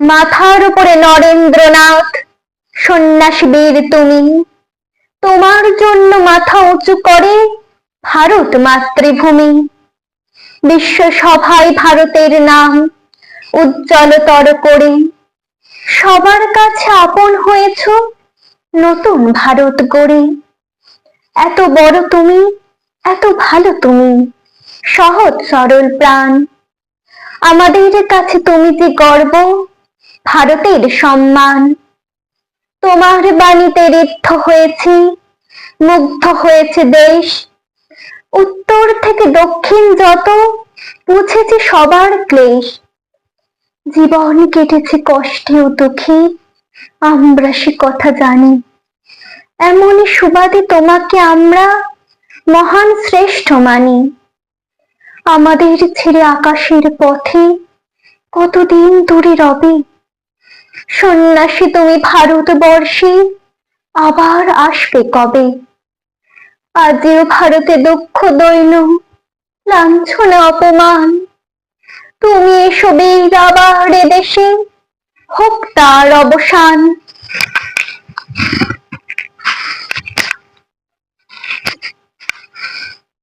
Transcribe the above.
মাথার উপরে নরেন্দ্রনাথ। সন্ন্যাসী বীর তুমি, তোমার জন্য মাথা উঁচু করে ভারত মাতৃভূমি। বিশ্ব সভায় ভারতের নাম উজ্জ্বলতর করে। সবার কাছে আপন হয়েছ, নতুন ভারত গড়ে। এত বড় তুমি, এত ভালো তুমি, সহজ সরল প্রাণ। আমাদের কাছে তুমি যে গর্ব ভারতের সম্মান। তোমার বাণীতে ঋদ্ধ হয়েছে, মুগ্ধ হয়েছে দেশ। উত্তর থেকে দক্ষিণ যত মুছেছে সবার ক্লেশ। জীবন কেটেছে কষ্টে ও দুঃখে, আমরা সে কথা জানি। এমনই সুবাদে তোমাকে আমরা মহান শ্রেষ্ঠ মানি। আমাদের ছেড়ে আকাশের পথে কতদিন দূরে রবে? সন্ন্যাসী তুমি ভারতবর্ষে, আবার আসবে কবে? আজও ভারতে দুঃখ, দৈন, লাঞ্ছনা, অপমান। তুমি এসো বীর আবার এদেশে, হোক তার অবসান।